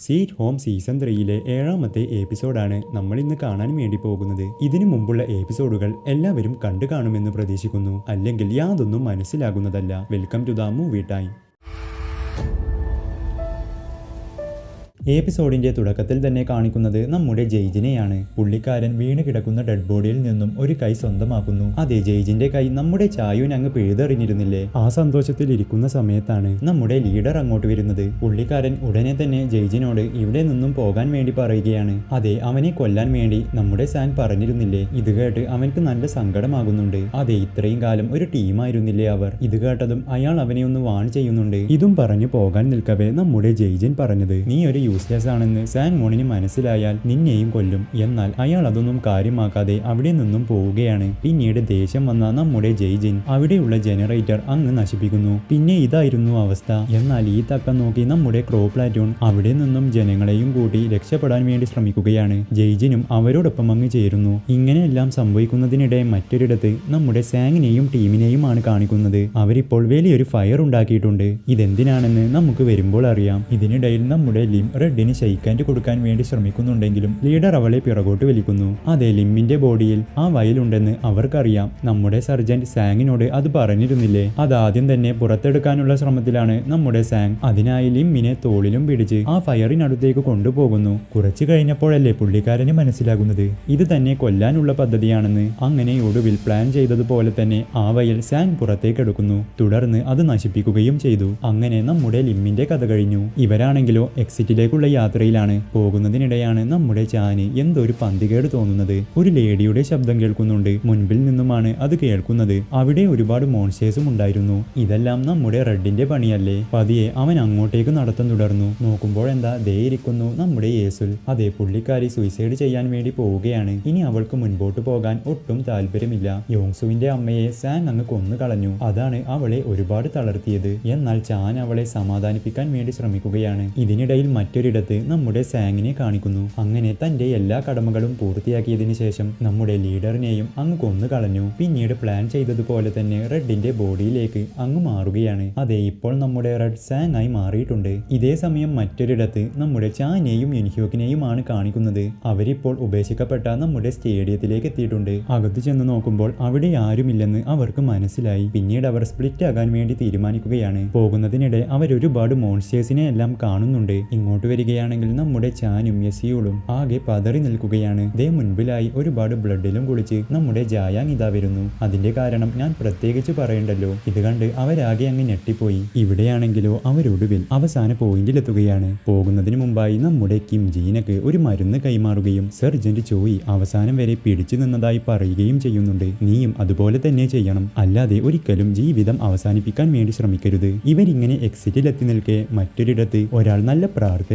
Seat home season ത്രീയിലെ ഏഴാമത്തെ എപ്പിസോഡാണ് നമ്മൾ ഇന്ന് കാണാൻ വേണ്ടി പോകുന്നത്. ഇതിനു മുമ്പുള്ള എപ്പിസോഡുകൾ എല്ലാവരും കണ്ടു കാണുമെന്ന് പ്രതീക്ഷിക്കുന്നു. അല്ലെങ്കിൽ യാതൊന്നും മനസ്സിലാകുന്നതല്ല. Welcome to the movie time എപ്പിസോഡിന്റെ തുടക്കത്തിൽ തന്നെ കാണിക്കുന്നത് നമ്മുടെ ജയ്ജിനെയാണ്. പുള്ളിക്കാരൻ വീണ് കിടക്കുന്ന ഡെഡ് ബോഡിയിൽ നിന്നും ഒരു കൈ സ്വന്തമാക്കുന്നു. അതെ ജയ്ജിന്റെ കൈ നമ്മുടെ ചായുവിന് അങ്ങ് പിഴുതെറിഞ്ഞിരുന്നില്ലേ? ആ സന്തോഷത്തിൽ ഇരിക്കുന്ന സമയത്താണ് നമ്മുടെ ലീഡർ അങ്ങോട്ട് വരുന്നത്. പുള്ളിക്കാരൻ ഉടനെ തന്നെ ജയ്ജിനോട് ഇവിടെ നിന്നും പോകാൻ വേണ്ടി പറയുകയാണ്. അതെ അവനെ കൊല്ലാൻ വേണ്ടി നമ്മുടെ സാൻ പറഞ്ഞിരുന്നില്ലേ? ഇത് കേട്ട് അവനക്ക് നല്ല സങ്കടമാകുന്നുണ്ട്. അതെ ഇത്രയും കാലം ഒരു ടീമായിരുന്നില്ലേ അവർ? ഇത് കേട്ടതും അയാൾ അവനെ ഒന്ന് വാൺ ചെയ്യുന്നുണ്ട്. ഇതും പറഞ്ഞു പോകാൻ നിൽക്കവേ നമ്മുടെ ജെയ്ജിൻ പറഞ്ഞത്. നീ ഒരു യൂസ്ലെസ് ആണെന്ന് സാൻ മോണിന് മനസ്സിലായാൽ നിന്നെയും കൊല്ലും. എന്നാൽ അയാൾ അതൊന്നും കാര്യമാക്കാതെ അവിടെ നിന്നും പോവുകയാണ്. പിന്നീട് ദേഷ്യം വന്ന നമ്മുടെ ജയ്ജിൻ അവിടെയുള്ള ജനറേറ്റർ അങ്ങ് നശിപ്പിക്കുന്നു. പിന്നെ ഇതായിരുന്നു അവസ്ഥ. എന്നാൽ ഈ തക്കം നോക്കി നമ്മുടെ ക്രോ പ്ലാറ്റൂൺ അവിടെ നിന്നും ജനങ്ങളെയും കൂട്ടി രക്ഷപ്പെടാൻ വേണ്ടി ശ്രമിക്കുകയാണ്. ജയ്ജിനും അവരോടൊപ്പം അങ്ങ് ചേരുന്നു. ഇങ്ങനെയെല്ലാം സംഭവിക്കുന്നതിനിടെ മറ്റൊരിടത്ത് നമ്മുടെ സാങ്ങിനെയും ടീമിനെയുമാണ് കാണിക്കുന്നത്. അവരിപ്പോൾ വലിയൊരു ഫയർ ഉണ്ടാക്കിയിട്ടുണ്ട്. ഇതെന്തിനാണെന്ന് നമുക്ക് വരുമ്പോൾ അറിയാം. ഇതിനിടയിൽ നമ്മുടെ ലിം റെഡിന് ഷെയ്ക്കാൻഡ് കൊടുക്കാൻ വേണ്ടി ശ്രമിക്കുന്നുണ്ടെങ്കിലും ലീഡർ അവളെ പിറകോട്ട് വലിക്കുന്നു. അതെ ലിമ്മിന്റെ ബോഡിയിൽ ആ വയലുണ്ടെന്ന് അവർക്കറിയാം. നമ്മുടെ സർജന്റ് സാങ്ങിനോട് അത് പറഞ്ഞിരുന്നില്ലേ? അതാദ്യം തന്നെ പുറത്തെടുക്കാനുള്ള ശ്രമത്തിലാണ് നമ്മുടെ സാങ് അതിനായി ലിമ്മിനെ തോളിലും പിടിച്ച് ആ ഫയറിനടുത്തേക്ക് കൊണ്ടുപോകുന്നു. കുറച്ചു കഴിഞ്ഞപ്പോഴല്ലേ പുള്ളിക്കാരന് മനസ്സിലാകുന്നത്. ഇത് തന്നെ കൊല്ലാനുള്ള പദ്ധതിയാണെന്ന്. അങ്ങനെ ഒടുവിൽ പ്ലാൻ ചെയ്തതുപോലെ തന്നെ ആ വയൽ സാങ് പുറത്തേക്കെടുക്കുന്നു. തുടർന്ന് അത് നശിപ്പിക്കുകയും ചെയ്തു. അങ്ങനെ നമ്മുടെ ലിമ്മിന്റെ കഥ കഴിഞ്ഞു. ഇവരാണെങ്കിലോ എക്സിറ്റിലേക്കുള്ള യാത്രയിലാണ് പോകുന്നതിനിടെയാണ് നമ്മുടെ ചാന് എന്തൊരു പന്തികേട് തോന്നുന്നത്. ഒരു ലേഡിയുടെ ശബ്ദം കേൾക്കുന്നുണ്ട്. മുൻപിൽ നിന്നുമാണ് അത് കേൾക്കുന്നത്. അവിടെ ഒരുപാട് മോൺസ്റ്റേഴ്സും ഉണ്ടായിരുന്നു. ഇതെല്ലാം നമ്മുടെ റെഡിന്റെ പണിയല്ലേ? പതിയെ അവൻ അങ്ങോട്ടേക്ക് നടത്തം തുടർന്നു. നോക്കുമ്പോൾ എന്താ ദേ ഇരിക്കുന്നു നമ്മുടെ യേസുൽ. അതെ പുള്ളിക്കാരി സൂയിസൈഡ് ചെയ്യാൻ വേണ്ടി പോവുകയാണ്. ഇനി അവൾക്ക് മുൻപോട്ട് പോകാൻ ഒട്ടും താല്പര്യമില്ല. യോങ്സുവിന്റെ അമ്മയെ സാങ് അങ്ങ് കൊന്നു കളഞ്ഞു. അതാണ് അവളെ ഒരുപാട് തളർത്തിയത്. എന്നാൽ ചാൻ അവളെ സമാധാനിപ്പിക്കാൻ വേണ്ടി ശ്രമിക്കുകയാണ്. ഇതിനിടയിൽ മറ്റൊരിടത്ത് നമ്മുടെ സാങ്ങിനെ കാണിക്കുന്നു. അങ്ങനെ തന്റെ എല്ലാ കടമകളും പൂർത്തിയാക്കിയതിനു ശേഷം നമ്മുടെ ലീഡറിനെയും അങ്ങ് കൊന്നു കളഞ്ഞു. പിന്നീട് പ്ലാൻ ചെയ്തതുപോലെ തന്നെ റെഡിന്റെ ബോഡിയിലേക്ക് അങ്ങ് മാറുകയാണ്. അതെ ഇപ്പോൾ നമ്മുടെ റെഡ് സാങ് ആയി മാറിയിട്ടുണ്ട്. ഇതേ സമയം മറ്റൊരിടത്ത് നമ്മുടെ ചാനെയും യുനിഹ്യോക്കിനെയുമാണ് കാണിക്കുന്നത്. അവരിപ്പോൾ ഉപേക്ഷിക്കപ്പെട്ട നമ്മുടെ സ്റ്റേഡിയത്തിലേക്ക് എത്തിയിട്ടുണ്ട്. അകത്ത് ചെന്ന് നോക്കുമ്പോൾ അവിടെ ആരുമില്ലെന്ന് അവർക്ക് മനസ്സിലായി. പിന്നീട് അവർ സ്പ്ലിറ്റ് ആകാൻ വേണ്ടി തീരുമാനിക്കുകയാണ്. പോകുന്നതിനിടെ അവർ ഒരുപാട് മോൺസ്റ്റേഴ്സിനെ എല്ലാം കാണുന്നുണ്ട്. ഇങ്ങോട്ട് വരികയാണെങ്കിൽ നമ്മുടെ ചാനും യസിയോളും ആകെ പതറി നിൽക്കുകയാണ്. ദേ മുൻപിലായി ഒരുപാട് ബ്ലഡിലും കുളിച്ച് നമ്മുടെ ജായാങ് ഇതാ വരുന്നു. അതിന്റെ കാരണം ഞാൻ പ്രത്യേകിച്ച് പറയണ്ടല്ലോ. ഇത് കണ്ട് അവരാകെ അങ്ങ് ഞെട്ടിപ്പോയി. ഇവിടെയാണെങ്കിലോ അവരൊടുവിൽ അവസാന പോയിന്റിലെത്തുകയാണ്. പോകുന്നതിന് മുമ്പായി നമ്മുടെ കിം ജീനക്ക് ഒരു മരുന്ന് കൈമാറുകയും സർജന്റ് ചോയി അവസാനം വരെ പിടിച്ചു നിന്നതായി പറയുകയും ചെയ്യുന്നുണ്ട്. നീയും അതുപോലെ തന്നെ ചെയ്യണം. അല്ലാതെ ഒരിക്കലും ജീവിതം അവസാനിപ്പിക്കാൻ വേണ്ടി ശ്രമിക്കരുത്. ഇവരിങ്ങനെ എക്സിറ്റിലെത്തി നിൽക്കെ മറ്റൊരിടത്ത് ഒരാൾ നല്ല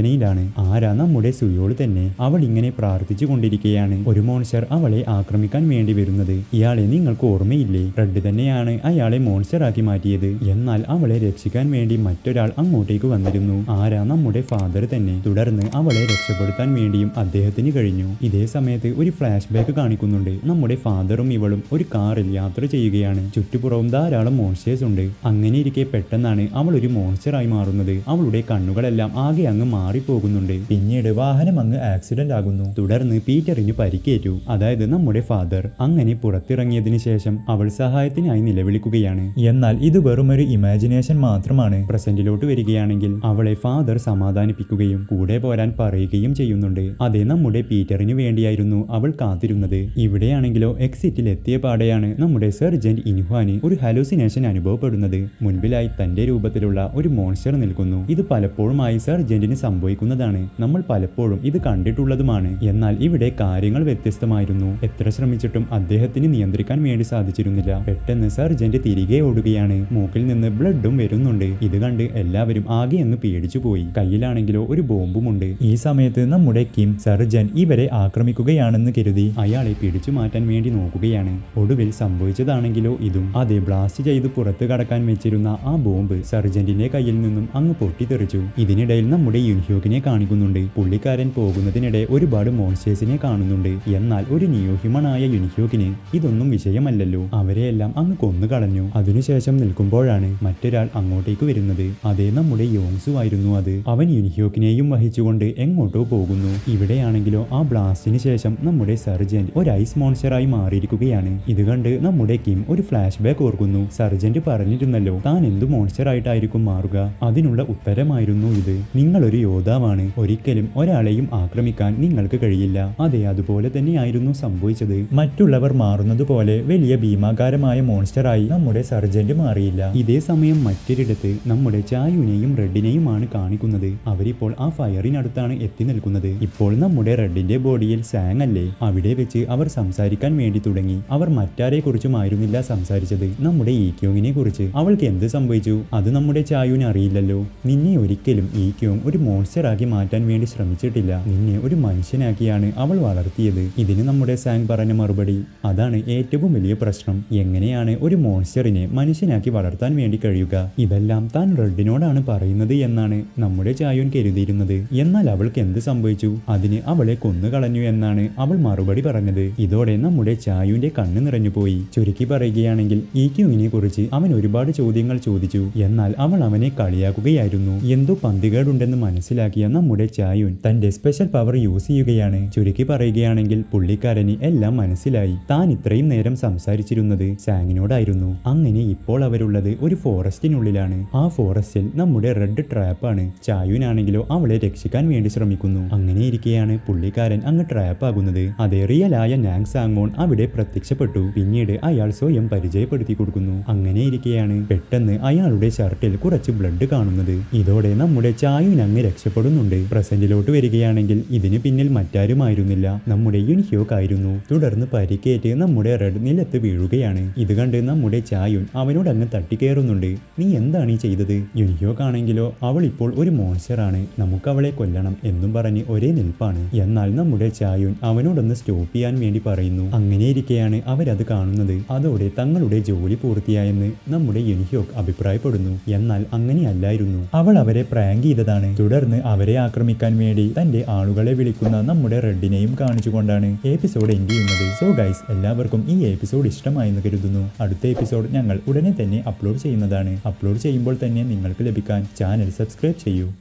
പ്രാർത്ഥനയിലാണ് ആരാ നമ്മുടെ സുയോൾ തന്നെ? അവൾ ഇങ്ങനെ പ്രാർത്ഥിച്ചു കൊണ്ടിരിക്കുകയാണ് ഒരു മോൺസ്റ്റർ അവളെ ആക്രമിക്കാൻ വേണ്ടി വരുന്നത്. ഇയാളെ നിങ്ങൾക്ക് ഓർമ്മയില്ലേ? റെഡ് തന്നെയാണ് അയാളെ മോൺസ്റ്റർ ആക്കി മാറ്റിയത്. എന്നാൽ അവളെ രക്ഷിക്കാൻ വേണ്ടി മറ്റൊരാൾ അങ്ങോട്ടേക്ക് വന്നിരുന്നു. ആരാ നമ്മുടെ ഫാദർ തന്നെ? തുടർന്ന് അവളെ രക്ഷപ്പെടുത്താൻ വേണ്ടിയും അദ്ദേഹത്തിന് കഴിഞ്ഞു. ഇതേ സമയത്ത് ഒരു ഫ്ലാഷ് ബാക്ക് കാണിക്കുന്നുണ്ട്. നമ്മുടെ ഫാദറും ഇവളും ഒരു കാറിൽ യാത്ര ചെയ്യുകയാണ്. ചുറ്റുപുറവും ധാരാളം മോൺസ്റ്റേഴ്സ് ഉണ്ട്. അങ്ങനെ ഇരിക്കെ പെട്ടെന്നാണ് അവൾ ഒരു മോൺസ്റ്റർ ആയി മാറുന്നത്. അവളുടെ കണ്ണുകളെല്ലാം ആകെ അങ്ങ് മാറിപ്പോകുന്നുണ്ട്. പിന്നീട് വാഹനം അങ്ങ് ആക്സിഡന്റ് ആകുന്നു. തുടർന്ന് പീറ്ററിന് പരിക്കേറ്റു. അതായത് നമ്മുടെ ഫാദർ അങ്ങനെ പുറത്തിറങ്ങിയതിനു ശേഷം അവൾ സഹായത്തിനായി നിലവിളിക്കുകയാണ്. എന്നാൽ ഇത് വെറുമൊരു ഇമാജിനേഷൻ മാത്രമാണ്. പ്രസന്റിലോട്ട് വരികയാണെങ്കിൽ അവളെ ഫാദർ സമാധാനിപ്പിക്കുകയും കൂടെ പോരാൻ പറയുകയും ചെയ്യുന്നുണ്ട്. അതേ നമ്മുടെ പീറ്ററിന് വേണ്ടിയായിരുന്നു അവൾ കാത്തിരുന്നത്. ഇവിടെയാണെങ്കിലോ എക്സിറ്റിൽ എത്തിയ പാടെയാണ് നമ്മുടെ സർജന്റ് ഇൻഹ്വാന് ഒരു ഹലൂസിനേഷൻ അനുഭവപ്പെടുന്നത്. മുൻപിലായി തന്റെ രൂപത്തിലുള്ള ഒരു മോൺസ്റ്റർ നിൽക്കുന്നു. ഇത് പലപ്പോഴുമായി സർജന്റിന് സംഭവിക്കുന്നതാണ്. നമ്മൾ പലപ്പോഴും ഇത് കണ്ടിട്ടുള്ളതുമാണ്. എന്നാൽ ഇവിടെ കാര്യങ്ങൾ വ്യത്യസ്തമായിരുന്നു. എത്ര ശ്രമിച്ചിട്ടും അദ്ദേഹത്തിന് നിയന്ത്രിക്കാൻ വേണ്ടി സാധിച്ചിരുന്നില്ല. പെട്ടെന്ന് സർജന്റ് തിരികെ ഓടുകയാണ്. മൂക്കിൽ നിന്ന് ബ്ലഡും വരുന്നുണ്ട്. ഇത് കണ്ട് എല്ലാവരും ആകെ അങ്ങ് പേടിച്ചു പോയി കയ്യിലാണെങ്കിലോ ഒരു ബോംബുമുണ്ട്. ഈ സമയത്ത് നമ്മുടെ കിം സർജൻ ഇവരെ ആക്രമിക്കുകയാണെന്ന് കരുതി അയാളെ പിടിച്ചു മാറ്റാൻ വേണ്ടി നോക്കുകയാണ്. ഒടുവിൽ സംഭവിച്ചതാണെങ്കിലോ ഇതും. അതെ ബ്ലാസ്റ്റ് ചെയ്ത് പുറത്ത് കടക്കാൻ വെച്ചിരുന്ന ആ ബോംബ് സർജന്റിന്റെ കയ്യിൽ നിന്നും അങ്ങ് പൊട്ടിത്തെറിച്ചു. ഇതിനിടയിൽ നമ്മുടെ യുൻഹ്യോ യുൻഹ്യോക്കിനെ കാണിക്കുന്നുണ്ട്. പുള്ളിക്കാരൻ പോകുന്നതിനിടെ ഒരുപാട് മോൺസ്റ്റേഴ്സിനെ കാണുന്നുണ്ട്. എന്നാൽ ഒരു നിയോ ഹ്യൂമണായ യുൻഹ്യോക്കിന് ഇതൊന്നും വിഷയമല്ലല്ലോ. അവരെയെല്ലാം അങ്ങ് കൊന്നു കളഞ്ഞു അതിനുശേഷം നിൽക്കുമ്പോഴാണ് മറ്റൊരാൾ അങ്ങോട്ടേക്ക് വരുന്നത്. അതേ നമ്മുടെ യോങ്സു ആയിരുന്നു അത്. അവൻ യുൻഹ്യോക്കിനെയും വഹിച്ചുകൊണ്ട് എങ്ങോട്ടോ പോകുന്നു. ഇവിടെയാണെങ്കിലോ ആ ബ്ലാസ്റ്റിന് ശേഷം നമ്മുടെ സർജന്റ് ഒരു ഐസ് മോൺസ്റ്ററായി മാറിയിരിക്കുകയാണ്. ഇത് കണ്ട് നമ്മുടെ കിം ഒരു ഫ്ലാഷ് ബാക്ക് ഓർക്കുന്നു. സർജന്റ് പറഞ്ഞിരുന്നല്ലോ താൻ എന്തു മോൺസ്റ്റർ ആയിട്ടായിരിക്കും മാറുക? അതിനുള്ള ഉത്തരമായിരുന്നു ഇത്. നിങ്ങളൊരു യോദ്ധാവാണ് ഒരിക്കലും ഒരാളെയും ആക്രമിക്കാൻ നിങ്ങൾക്ക് കഴിയില്ല. അതെ അതുപോലെ തന്നെയായിരുന്നു സംഭവിച്ചത്. മറ്റുള്ളവർ മാറുന്നത് പോലെ വലിയ ഭീമാകാരമായ മോൺസ്റ്ററായി നമ്മുടെ സർജന്റ് മാറിയില്ല. ഇതേ സമയം മറ്റൊരിടത്ത് നമ്മുടെ ചായുനെയും റെഡിനെയുമാണ് കാണിക്കുന്നത്. അവരിപ്പോൾ ആ ഫയറിനടുത്താണ് എത്തി നിൽക്കുന്നത്. ഇപ്പോൾ നമ്മുടെ റെഡിന്റെ ബോഡിയിൽ സാങ് അല്ലേ? അവിടെ വെച്ച് അവർ സംസാരിക്കാൻ വേണ്ടി തുടങ്ങി. അവർ മറ്റാരെ കുറിച്ചുമായിരുന്നില്ല സംസാരിച്ചത്. നമ്മുടെ ഈക്യോങ്ങിനെ കുറിച്ച്. അവൾക്ക് എന്ത് സംഭവിച്ചു? അത് നമ്മുടെ ചായുവിന് അറിയില്ലല്ലോ. നിന്നെ ഒരിക്കലും ഈക്യോങ് ഒരു മോൺസ്റ്റർ ആക്കി മാറ്റാൻ വേണ്ടി ശ്രമിച്ചിട്ടില്ല. നിന്നെ ഒരു മനുഷ്യനാക്കിയാണ് അവൾ വളർത്തിയത്. ഇതിന് നമ്മുടെ സാങ് പറഞ്ഞ മറുപടി. അതാണ് ഏറ്റവും വലിയ പ്രശ്നം. എങ്ങനെയാണ് ഒരു മോൺസ്റ്ററിനെ മനുഷ്യനാക്കി വളർത്താൻ വേണ്ടി കഴിയുക? ഇതെല്ലാം താൻ റെഡിനോടാണ് പറയുന്നത് എന്നാണ് നമ്മുടെ ചായോൻ കരുതിയിരുന്നത്. എന്നാൽ അവൾക്ക് എന്ത് സംഭവിച്ചു? അതിന് അവളെ കൊന്നുകളഞ്ഞു എന്നാണ് അവൾ മറുപടി പറഞ്ഞത്. ഇതോടെ നമ്മുടെ ചായുവിന്റെ കണ്ണ് നിറഞ്ഞുപോയി ചുരുക്കി പറയുകയാണെങ്കിൽ ഈ ക്യൂവിനെ കുറിച്ച് അവൻ ഒരുപാട് ചോദ്യങ്ങൾ ചോദിച്ചു. എന്നാൽ അവൾ അവനെ കളിയാക്കുകയായിരുന്നു. എന്തോ പന്തികേടുണ്ടെന്ന് മനസ്സിലാക്കിയ നമ്മുടെ ചായുൻ തന്റെ സ്പെഷ്യൽ പവർ യൂസ് ചെയ്യുകയാണ്. ചുരുക്കി പറയുകയാണെങ്കിൽ പുള്ളിക്കാരന് എല്ലാം മനസ്സിലായി. താൻ ഇത്രയും നേരം സംസാരിച്ചിരുന്നത് സാങ്ങിനോടായിരുന്നു. അങ്ങനെ ഇപ്പോൾ അവരുള്ളത് ഒരു ഫോറസ്റ്റിനുള്ളിലാണ്. ആ ഫോറസ്റ്റിൽ നമ്മുടെ റെഡ് ട്രാപ്പാണ് ചായുനാണെങ്കിലോ അവളെ രക്ഷിക്കാൻ വേണ്ടി ശ്രമിക്കുന്നു. അങ്ങനെ ഇരിക്കെയാണ് പുള്ളിക്കാരൻ അങ്ങ് ട്രാപ്പ് ആകുന്നത്. അതേ റിയലായ നാങ് സാങ്ങോൺ അവിടെ പ്രത്യക്ഷപ്പെട്ടു. പിന്നീട് അയാൾ സ്വയം പരിചയപ്പെടുത്തി കൊടുക്കുന്നു. അങ്ങനെ ഇരിക്കെയാണ് പെട്ടെന്ന് അയാളുടെ ഷർട്ടിൽ കുറച്ച് ബ്ലഡ് കാണുന്നത്. ഇതോടെ നമ്മുടെ ചായുൻ അങ്ങ് രക്ഷപ്പെടുന്നുണ്ട് പ്രസന്റിലോട്ട് വരികയാണെങ്കിൽ ഇതിന് പിന്നിൽ മറ്റാരുമായിരുന്നില്ല. നമ്മുടെ യുൻഹ്യോക്ക് ആയിരുന്നു തുടർന്ന് പരിക്കേറ്റ് നമ്മുടെ റെഡ് നിലത്ത് വീഴുകയാണ്. ഇത് കണ്ട് നമ്മുടെ ചായുൻ അവനോട് അങ്ങ് തട്ടിക്കയറുന്നുണ്ട് നീ എന്താണ് ഈ ചെയ്തത്? യുൻഹ്യോക്ക് ആണെങ്കിലോ അവൾ ഇപ്പോൾ ഒരു മോൺസ്റ്ററാണ്. നമുക്ക് അവളെ കൊല്ലണം എന്നും പറഞ്ഞ് ഒരേ നിൽപ്പാണ്. എന്നാൽ നമ്മുടെ ചായുൻ അവനോടൊന്ന് സ്റ്റോപ്പ് ചെയ്യാൻ വേണ്ടി പറയുന്നു. അങ്ങനെ ഇരിക്കെയാണ് അവരത് കാണുന്നത്. അതോടെ തങ്ങളുടെ ജോലി പൂർത്തിയായെന്ന് നമ്മുടെ യുൻഹ്യോക്ക് അഭിപ്രായപ്പെടുന്നു. എന്നാൽ അങ്ങനെയല്ലായിരുന്നു. അവൾ അവരെ പ്രാങ്ക് ചെയ്തതാണ്. തുടർന്ന് അവരെ ആക്രമിക്കാൻ വേണ്ടി തന്റെ ആളുകളെ വിളിക്കുന്ന നമ്മുടെ റെഡിനെയും കാണിച്ചുകൊണ്ടാണ് എപ്പിസോഡ് എൻഡ് ചെയ്യുന്നത്. സോ ഗൈസ് എല്ലാവർക്കും ഈ എപ്പിസോഡ് ഇഷ്ടമായെന്ന് കരുതുന്നു. അടുത്ത എപ്പിസോഡ് ഞങ്ങൾ ഉടനെ തന്നെ അപ്ലോഡ് ചെയ്യുന്നതാണ്. അപ്ലോഡ് ചെയ്യുമ്പോൾ തന്നെ നിങ്ങൾക്ക് ലഭിക്കാൻ ചാനൽ സബ്സ്ക്രൈബ് ചെയ്യൂ.